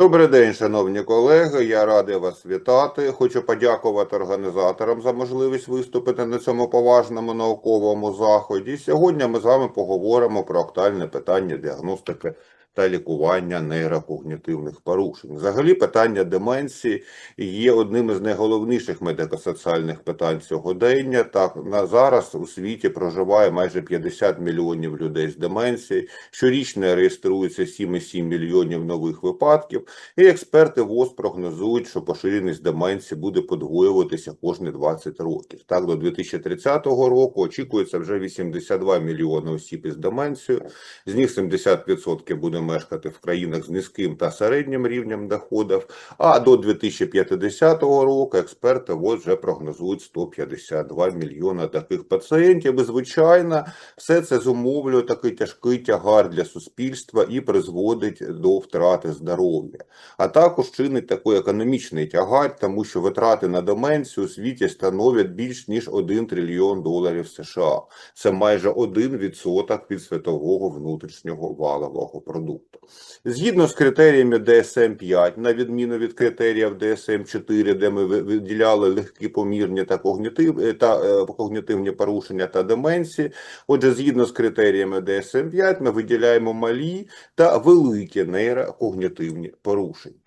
Добрий день, шановні колеги. Я радий вас вітати. Хочу подякувати організаторам за можливість виступити на цьому поважному науковому заході. Сьогодні ми з вами поговоримо про актуальне питання діагностики та лікування нейрокогнітивних порушень. Взагалі, питання деменції є одним із найголовніших медико-соціальних питань сьогодення. Так на зараз у світі проживає майже 50 мільйонів людей з деменцією. Щорічно реєструється 7,7 мільйонів нових випадків. І експерти ВОЗ прогнозують, що поширеність деменції буде подвоюватися кожні 20 років. Так, до 2030 року очікується вже 82 мільйони осіб із деменцією. З них 70% буде мешкати в країнах з низьким та середнім рівнем доходів. А до 2050 року експерти вже прогнозують 152 мільйона таких пацієнтів. І, звичайно, все це зумовлює такий тяжкий тягар для суспільства і призводить до втрати здоров'я а також чинить такий економічний тягар, тому що витрати на деменцію у світі становлять більш ніж 1 трильйон доларів США. Це майже 1% від світового внутрішнього валового продукту. Згідно з критеріями DSM-5, на відміну від критеріїв DSM-4, де ми виділяли легкі помірні та, когнітив, та е, когнітивні порушення та деменції, отже, згідно з критеріями DSM-5, ми виділяємо малі та великі нейрокогнітивні порушення.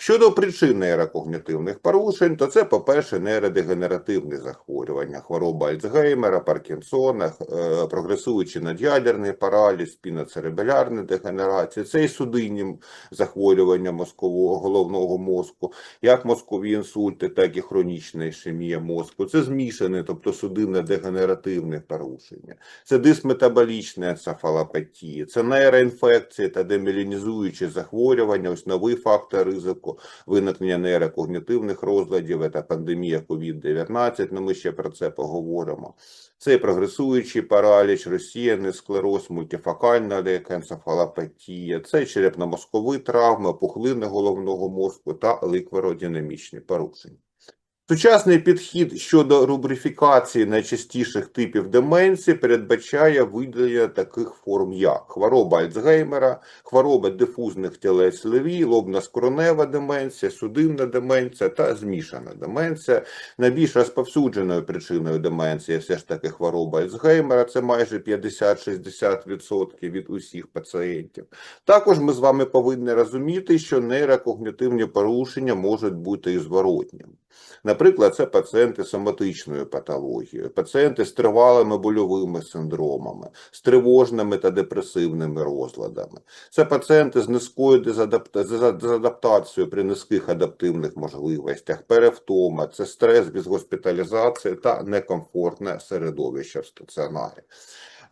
Щодо причин нейрокогнітивних порушень, то це, по-перше, нейродегенеративні захворювання, хвороба Альцгеймера, Паркінсона, е, прогресуючий над'ядерний параліз, спіноцеребелярна дегенерація, це і судинні захворювання мозкового головного мозку, як мозкові інсульти, так і хронічна ішемія мозку. Це змішане, тобто судинно-дегенеративне порушення, це дисметаболічна енцефалопатія, це нейроінфекції та демілінізуючі захворювання, ось новий фактор ризику виникнення нейрокогнітивних розладів та пандемія COVID-19, ну ми ще про це поговоримо. Це прогресуючий параліч, розсіяний склероз, мультифокальна лейкоенцефалопатія, це черепно-мозкові травми, пухлини головного мозку та ликверодинамічні порушення. Сучасний підхід щодо рубрифікації найчастіших типів деменції передбачає виділення таких форм, як хвороба Альцгеймера, хвороба дифузних тілець леві, лобно-скронева деменція, судинна деменція та змішана деменція. Найбільш розповсюдженою причиною деменції все ж таки хвороба Альцгеймера, це майже 50-60% від усіх пацієнтів. Також ми з вами повинні розуміти, що нейрокогнітивні порушення можуть бути і зворотніми. Наприклад, це пацієнти з соматичною патологією, пацієнти з тривалими больовими синдромами, з тривожними та депресивними розладами. Це пацієнти з низькою дезадаптацією при низьких адаптивних можливостях, перевтома, це стрес без госпіталізації та некомфортне середовище в стаціонарі.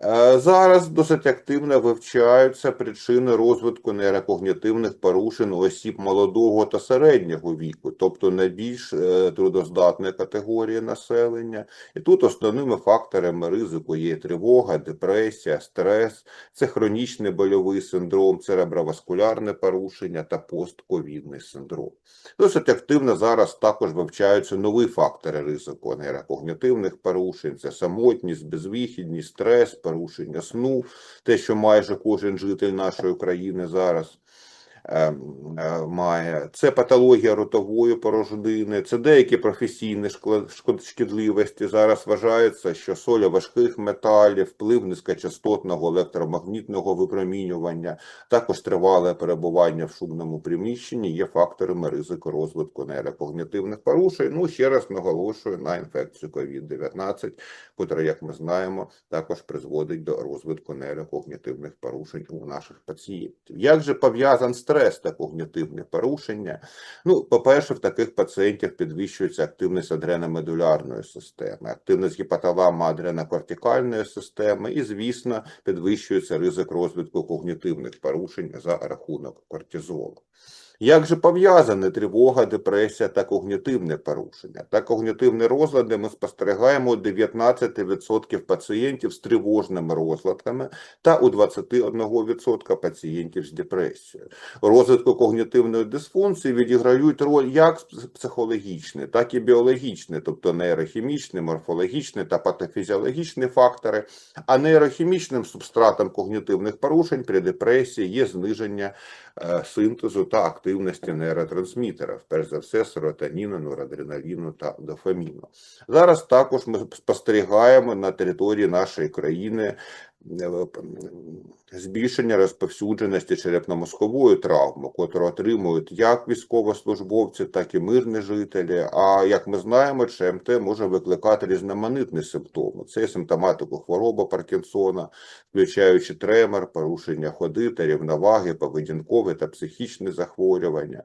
Е, Зараз досить активно вивчаються причини розвитку нейрокогнітивних порушень осіб молодого та середнього віку, тобто найбільш е, трудоздатної категорії населення. І тут основними факторами ризику є тривога, депресія, стрес, це хронічний больовий синдром, цереброваскулярне порушення та постковідний синдром. Досить активно зараз також вивчаються нові фактори ризику нейрокогнітивних порушень: це самотність, безвихідність, стрес, порушення сну, те, що майже кожен житель нашої країни зараз. Ем, е, Має це патологія ротової порожнини, це деякі професійні шкідливості. Зараз вважається, що солі важких металів, вплив низькочастотного електромагнітного випромінювання, також тривале перебування в шумному приміщенні є факторами ризику розвитку нейрокогнітивних порушень. Ну, ще раз наголошую на інфекцію COVID-19, котра, як ми знаємо, також призводить до розвитку нейрокогнітивних порушень у наших пацієнтів. Як же пов'язан стрес та когнітивні порушення? Ну, по-перше, в таких пацієнтів підвищується активність адреномедулярної системи, активність гіпоталама адренокортикальної системи і, звісно, підвищується ризик розвитку когнітивних порушень за рахунок кортизолу. Як же пов'язані тривога, депресія та когнітивне порушення? Та когнітивні розлади ми спостерігаємо у 19% пацієнтів з тривожними розладами та у 21% пацієнтів з депресією. Розвитку когнітивної дисфункції відіграють роль як психологічні, так і біологічні, тобто нейрохімічні, морфологічні та патофізіологічні фактори, а нейрохімічним субстратом когнітивних порушень при депресії є зниження синтезу та активності нейротрансмітерів, перш за все, серотоніну, норадреналіну та дофаміну. Зараз також ми спостерігаємо на території нашої країни е, збільшення розповсюдженості черепно-мозкової травми, котру отримують як військовослужбовці, так і мирні жителі. А як ми знаємо, ЧМТ може викликати різноманітні симптоми. Це симптоматику хвороби Паркінсона, включаючи тремор, порушення ходи та рівноваги, поведінкові та психічні захворювання.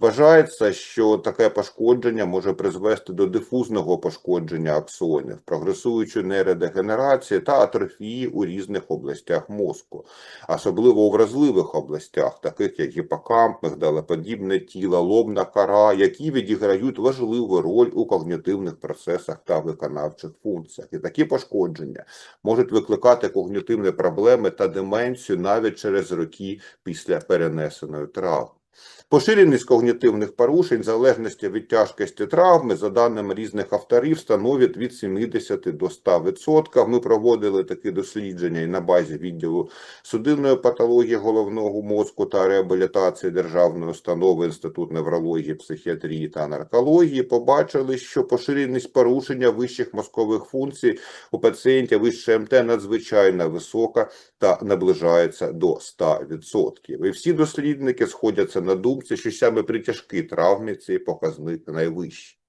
Вважається, що таке пошкодження може призвести до дифузного пошкодження аксонів, прогресуючої нейродегенерації та атрофії у різних областях мозку, особливо у вразливих областях, таких як гіпокамп, мигдалоподібне тіло, лобна кора, які відіграють важливу роль у когнітивних процесах та виконавчих функціях. І такі пошкодження можуть викликати когнітивні проблеми та деменцію навіть через роки після перенесеної травми. Поширеність когнітивних порушень в залежності від тяжкості травми, за даними різних авторів, становить від 70 до 100%. Ми проводили такі дослідження і на базі відділу судинної патології головного мозку та реабілітації Державної установи Інститут неврології, психіатрії та наркології. Побачили, що поширеність порушення вищих мозкових функцій у пацієнтів із ШМТ надзвичайно висока та наближається до 100%. І всі дослідники сходяться на думці, що саме при тяжкій травмі цей показник найвищий.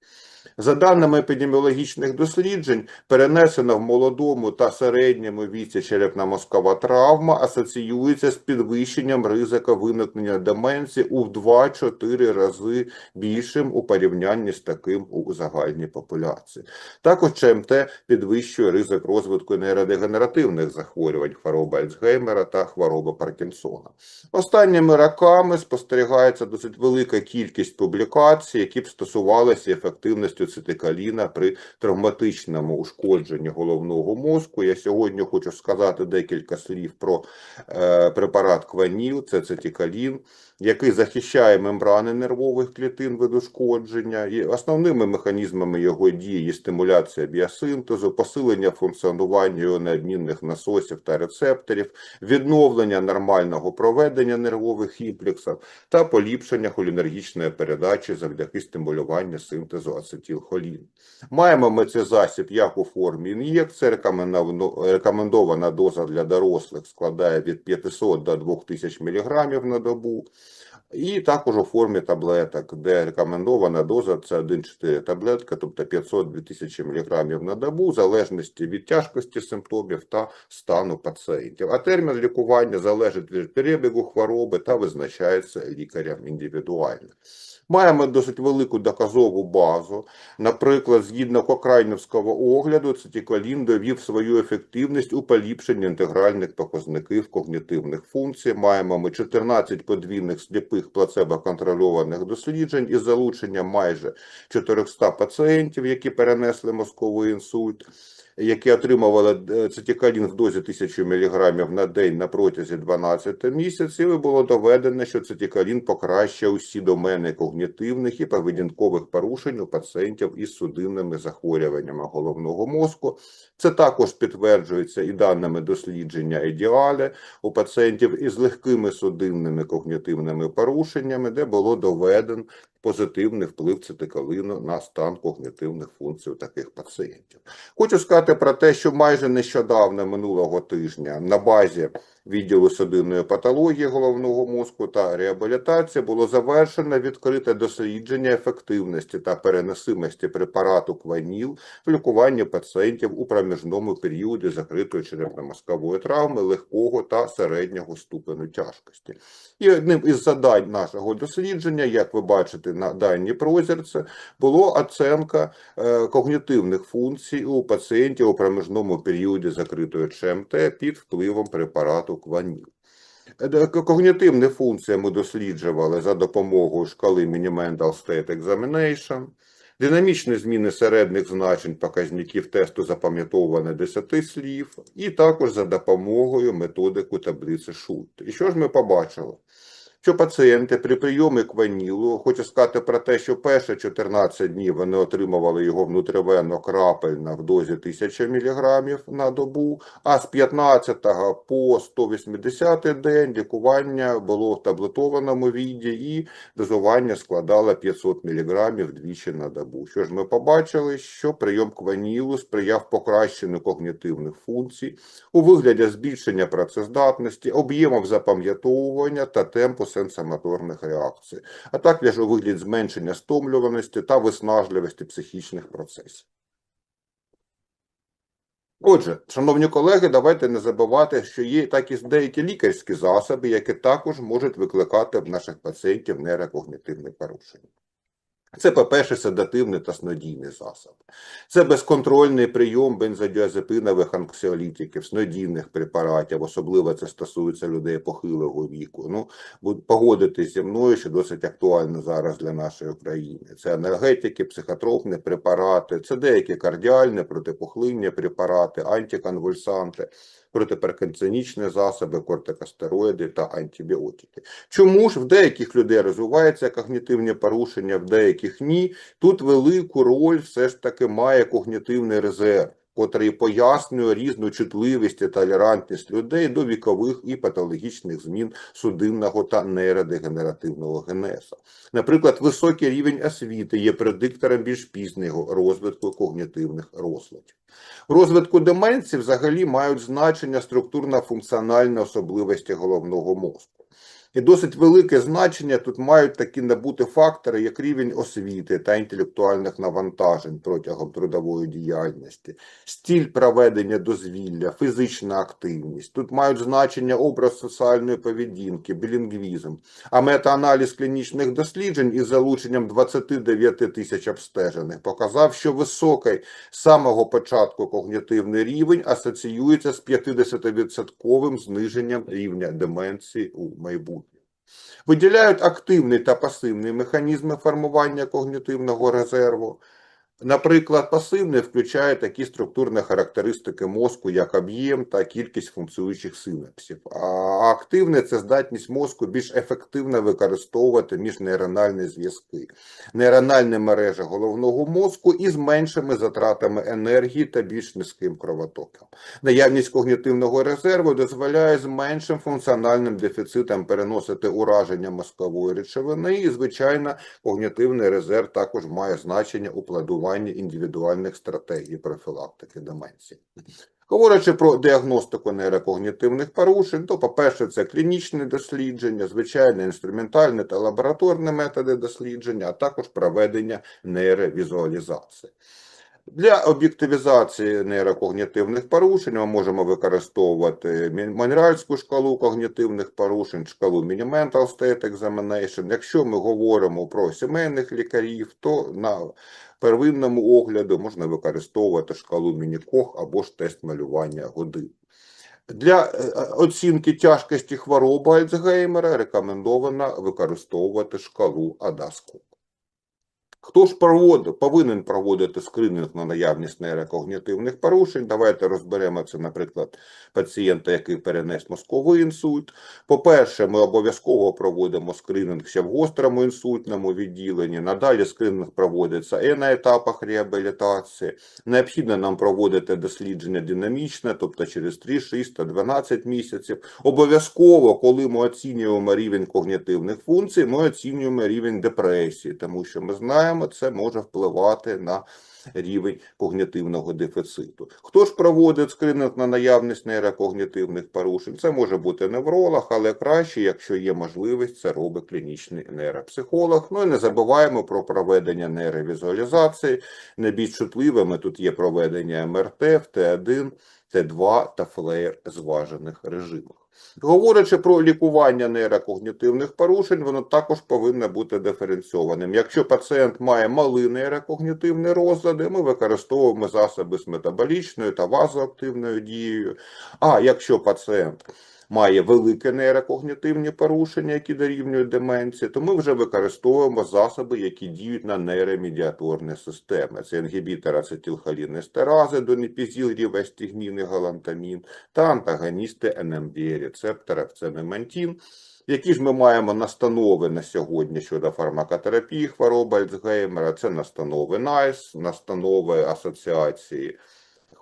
За даними епідеміологічних досліджень, перенесена в молодому та середньому віці черепно-мозкова травма асоціюється з підвищенням ризика виникнення деменції у 2-4 рази більшим у порівнянні з таким у загальній популяції. Також ЧМТ підвищує ризик розвитку нейродегенеративних захворювань, хвороби Альцгеймера та хвороби Паркінсона. Останніми роками спостерігається досить велика кількість публікацій, які б стосувалися ефективності цитикаліна при травматичному ушкодженні головного мозку. Я сьогодні хочу сказати декілька слів про е, препарат Кваніл, це цитикалін, який захищає мембрани нервових клітин від ушкодження. І основними механізмами його дії є стимуляція біосинтезу, посилення функціонування іонообмінних насосів та рецепторів, відновлення нормального проведення нервових імплексів та поліпшення холінергічної передачі завдяки стимулюванню синтезу ацетилхоліну. Маємо ми цей засіб як у формі ін'єкції, рекомендована доза для дорослих складає від 500 до 2000 мг на добу. І також у формі таблеток, де рекомендована доза це 1-4 таблетки, тобто 500-2000 мг на добу, в залежності від тяжкості симптомів та стану пацієнтів. А термін лікування залежить від перебігу хвороби та визначається лікарем індивідуально. Маємо досить велику доказову базу. Наприклад, згідно Кокрайнівського огляду, цитикалін довів свою ефективність у поліпшенні інтегральних показників когнітивних функцій. Маємо ми 14 подвійних сліпих плацебо-контрольованих досліджень із залученням майже 400 пацієнтів, які перенесли мозковий інсульт. Які отримували е, цитикалін в дозі 1000 мг на день на протязі 12 місяців, і було доведено, що цитикалін покращує усі домени когнітивних і поведінкових порушень у пацієнтів із судинними захворюваннями головного мозку. Це також підтверджується і даними дослідження ідеалі у пацієнтів із легкими судинними когнітивними порушеннями, де було доведено позитивний вплив цитикалину на стан когнітивних функцій таких пацієнтів. Хочу сказати про те, що майже нещодавно минулого тижня на базі відділу судинної патології головного мозку та реабілітації було завершено відкрите дослідження ефективності та переносимості препарату Кваніл в лікуванні пацієнтів у проміжному періоді закритої черепно-мозкової травми легкого та середнього ступеню тяжкості. І одним із завдань нашого дослідження, як ви бачите на даній прозірці, було оцінка е, когнітивних функцій у пацієнтів у проміжному періоді закритої ЧМТ під впливом препарату Кваніл. Е, Когнітивні функції ми досліджували за допомогою шкали Mini-Mental State Examination, динамічні зміни середніх значень показників тесту запам'ятовування 10 слів, і також за допомогою методику таблиці Шульт. І що ж ми побачили? Що пацієнти при прийомі кванілу, хочу сказати про те, що перші 14 днів вони отримували його внутривенно крапельно в дозі 1000 мг на добу, а з 15 по 180 день лікування було в таблетованому віді і дозування складало 500 мг двічі на добу. Що ж ми побачили, що прийом кванілу сприяв покращенню когнітивних функцій у вигляді збільшення працездатності, об'ємів запам'ятовування та темпу сенсомоторних реакцій, а також у вигляді зменшення стомлюваності та виснажливості психічних процесів. Отже, шановні колеги, давайте не забувати, що є так і деякі лікарські засоби, які також можуть викликати в наших пацієнтів нейрокогнітивні порушення. Це, по-перше, седативний та снодійний засоб. Це безконтрольний прийом бензодіазепинових анксіолітиків, снодійних препаратів, особливо це стосується людей похилого віку. Ну, погодитись зі мною, що досить актуально зараз для нашої країни. Це енергетики, психотропні препарати, це деякі кардіальні, протипухлинні препарати, антиконвульсанти, протиперканцинічні засоби, кортикостероїди та антибіотики. Чому ж в деяких людей розвиваються когнітивні порушення, в деяких ні? Тут велику роль все ж таки має когнітивний резерв, котрий пояснює різну чутливість і толерантність людей до вікових і патологічних змін судинного та нейродегенеративного генезу. Наприклад, високий рівень освіти є предиктором більш пізнього розвитку когнітивних розладів. В розвитку деменції взагалі мають значення структурно-функціональні особливості головного мозку. І досить велике значення тут мають такі набути фактори, як рівень освіти та інтелектуальних навантажень протягом трудової діяльності, стіль проведення дозвілля, фізична активність. Тут мають значення образ соціальної поведінки, білінгвізм, а метааналіз клінічних досліджень із залученням 29 тисяч обстежених показав, що високий з самого початку когнітивний рівень асоціюється з 50% зниженням рівня деменції у майбутньому. Виділяють активний та пасивний механізми формування когнітивного резерву. Наприклад, пасивний включає такі структурні характеристики мозку, як об'єм та кількість функціюючих синапсів. А активне це здатність мозку більш ефективно використовувати міжнейрональні зв'язки, нейрональні мережі головного мозку із меншими затратами енергії та більш низьким кровотоком. Наявність когнітивного резерву дозволяє з меншим функціональним дефіцитом переносити ураження мозкової речовини, і, звичайно, когнітивний резерв також має значення у плануванні індивідуальних стратегій профілактики деменції. Говорячи про діагностику нейрокогнітивних порушень, то, по-перше, це клінічні дослідження, звичайне інструментальні та лабораторні методи дослідження, а також проведення нейровізуалізації. Для об'єктивізації нейрокогнітивних порушень ми можемо використовувати Монреальську шкалу когнітивних порушень, шкалу Mini-Mental State Examination. Якщо ми говоримо про сімейних лікарів, то на первинному огляду можна використовувати шкалу Міні-Кох або ж тест малювання годин. Для е, оцінки тяжкості хвороби Альцгеймера рекомендовано використовувати шкалу Адаскоп. Хто ж проводить, повинен проводити скринінг на наявність нейрокогнітивних порушень? Давайте розберемо це, наприклад, пацієнта, який перенес мозковий інсульт. По-перше, ми обов'язково проводимо скринінг ще в гострому інсультному відділенні. Надалі скринінг проводиться і на етапах реабілітації. Необхідно нам проводити дослідження динамічне, тобто через 3, 6 та 12 місяців. Обов'язково, коли ми оцінюємо рівень когнітивних функцій, ми оцінюємо рівень депресії, тому що ми знаємо, це може впливати на рівень когнітивного дефіциту. Хто ж проводить скринінг на наявність нейрокогнітивних порушень? Це може бути невролог, але краще, якщо є можливість, це робить клінічний нейропсихолог. Ну і не забуваємо про проведення нейровізуалізації. Найбільш чутливими тут є проведення МРТ в Т1, Т2 та флеєр зважених режимах. Говорячи про лікування нейрокогнітивних порушень, воно також повинно бути диференційованим. Якщо пацієнт має малі нейрокогнітивні розлади, ми використовуємо засоби з метаболічною та вазоактивною дією. А якщо пацієнт має велике нейрокогнітивні порушення, які дорівнюють деменції, то ми вже використовуємо засоби, які діють на нейромедіаторні системи. Це інгібітор ацетилхолінестерази, донепізіл, рівестігмін і галантамін та антагоністи НМД рецептора в цемемантін. Які ж ми маємо настанови на сьогодні щодо фармакотерапії хвороби Альцгеймера? Це настанови НАЙС, настанови Асоціації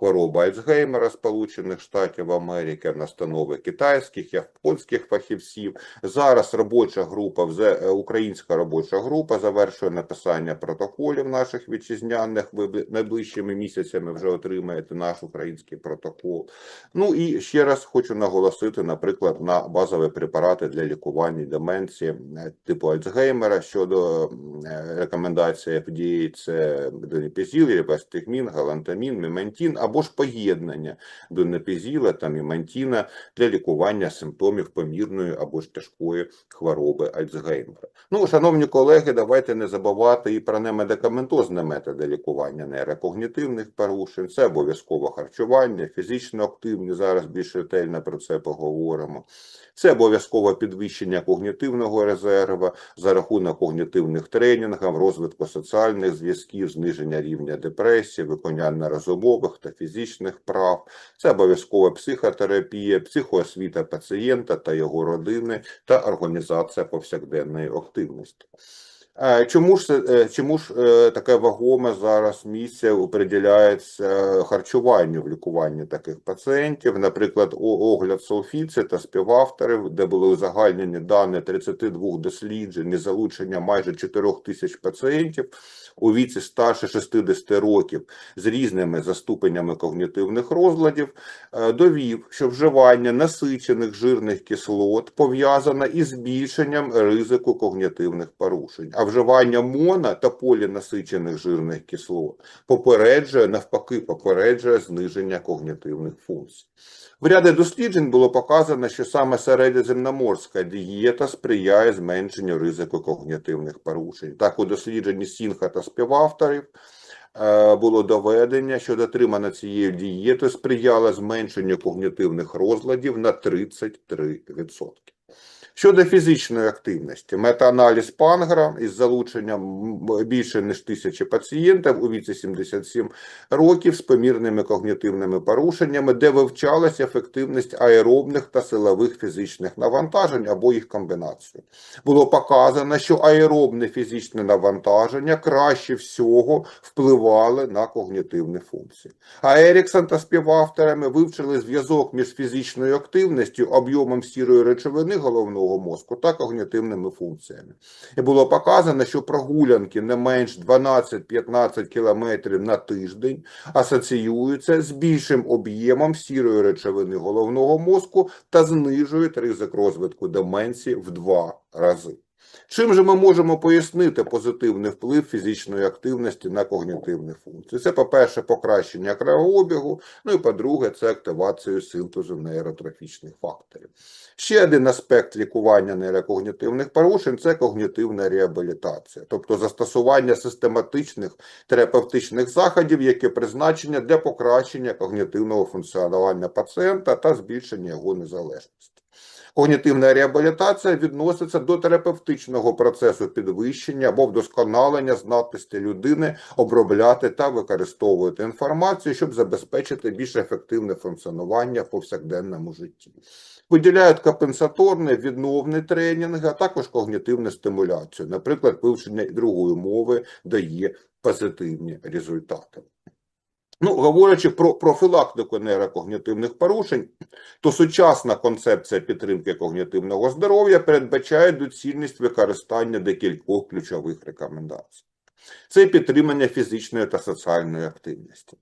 хвороби Альцгеймера Сполучених Штатів Америки, настанови китайських, японських фахівців. Зараз робоча група, е, українська робоча група завершує написання протоколів наших вітчизняних. Ви найближчими місяцями вже отримаєте наш український протокол. Ну і ще раз хочу наголосити, наприклад, на базові препарати для лікування деменції е, типу Альцгеймера щодо е, рекомендації FDA – це донепізіл, рибастигмін, галантамін, мемантін або ж поєднання донепізіла та мімантіна для лікування симптомів помірної або ж тяжкої хвороби Альцгеймера. Ну, шановні колеги, давайте не забувати і про немедикаментозне методи лікування нейрокогнітивних порушень. Це обов'язково харчування, фізично активні. Зараз більш ретельно про це поговоримо. Це обов'язкове підвищення когнітивного резерву за рахунок когнітивних тренінгів, розвитку соціальних зв'язків, зниження рівня депресії, виконання розумових та фізичних прав. Це обов'язкова психотерапія, психоосвіта пацієнта та його родини та організація повсякденної активності. Е, Чому ж, е, чому ж е, таке вагоме зараз місце приділяється харчуванню в лікуванні таких пацієнтів? Наприклад, огляд Солфіці та співавторів, де були узагальнені дані 32 досліджень, і залучення майже 4 тисяч пацієнтів у віці старше 60 років з різними за ступенями когнітивних розладів, довів, що вживання насичених жирних кислот пов'язане із збільшенням ризику когнітивних порушень, вживання моно та полінасичених жирних кислот попереджує, навпаки, попереджує зниження когнітивних функцій. В ряді досліджень було показано, що саме середземноморська дієта сприяє зменшенню ризику когнітивних порушень. Так, у дослідженні Сінха та співавторів е, було доведення, що дотримання цієї дієти сприяло зменшенню когнітивних розладів на 33%. Щодо фізичної активності, метааналіз Пангра із залученням більше ніж тисячі пацієнтів у віці 77 років з помірними когнітивними порушеннями, де вивчалася ефективність аеробних та силових фізичних навантажень або їх комбінацію. Було показано, що аеробне фізичне навантаження краще всього впливали на когнітивні функції. А Еріксон та співавторами вивчили зв'язок між фізичною активністю, об'ємом сірої речовини головного мозку та когнітивними функціями. І було показано, що прогулянки не менш 12-15 кілометрів на тиждень асоціюються з більшим об'ємом сірої речовини головного мозку та знижують ризик розвитку деменції в два рази. Чим же ми можемо пояснити позитивний вплив фізичної активності на когнітивні функції? Це, по-перше, покращення кровообігу, ну і по-друге, це активацію синтезу нейротрофічних факторів. Ще один аспект лікування нейрокогнітивних порушень це когнітивна реабілітація, тобто застосування систематичних терапевтичних заходів, які призначені для покращення когнітивного функціонування пацієнта та збільшення його незалежності. Когнітивна реабілітація відноситься до терапевтичного процесу підвищення або вдосконалення здатності людини обробляти та використовувати інформацію, щоб забезпечити більш ефективне функціонування в повсякденному житті. Виділяють компенсаторний, відновний тренінг, а також когнітивну стимуляцію. Наприклад, вивчення другої мови дає позитивні результати. Ну, говорячи про профілактику нейрокогнітивних порушень, то сучасна концепція підтримки когнітивного здоров'я передбачає доцільність використання декількох ключових рекомендацій. Це підтримання фізичної та соціальної активності,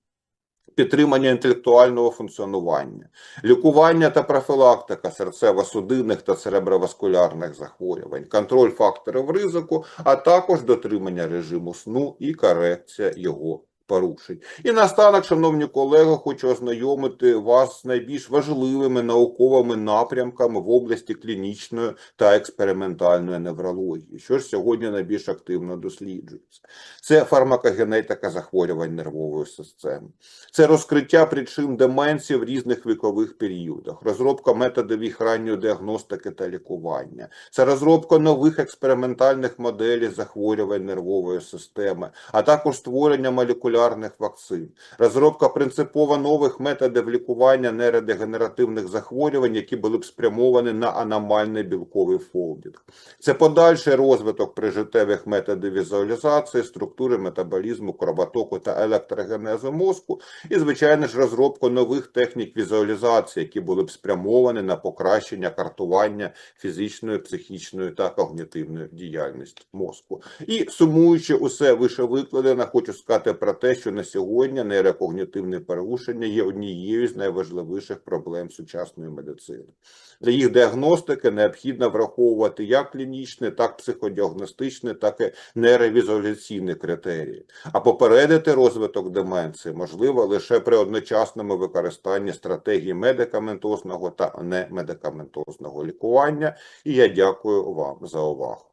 підтримання інтелектуального функціонування, лікування та профілактика серцево-судинних та цереброваскулярних захворювань, контроль факторів ризику, а також дотримання режиму сну і корекція його порушень. І наостанок, шановні колеги, хочу ознайомити вас з найбільш важливими науковими напрямками в області клінічної та експериментальної неврології, що ж сьогодні найбільш активно досліджується. Це фармакогенетика захворювань нервової системи, це розкриття причин деменції в різних вікових періодах, розробка методів їх ранньої діагностики та лікування, це розробка нових експериментальних моделей захворювань нервової системи, а також створення молекулярних молекулярних вакцин, розробка принципово нових методів лікування нейродегенеративних захворювань, які були б спрямовані на аномальний білковий фолдінг. Це подальший розвиток прижиттєвих методів візуалізації, структури метаболізму, кровотоку та електрогенезу мозку, і, звичайно ж, розробку нових технік візуалізації, які були б спрямовані на покращення картування фізичної, психічної та когнітивної діяльності мозку. І сумуючи усе вище викладене, хочу сказати про те, що на сьогодні нейрокогнітивне порушення є однією з найважливіших проблем сучасної медицини. Для їх діагностики необхідно враховувати як клінічні, так психодіагностичні, так і нейровізуаляційні критерії. А попередити розвиток деменції можливо лише при одночасному використанні стратегії медикаментозного та немедикаментозного лікування. І я дякую вам за увагу.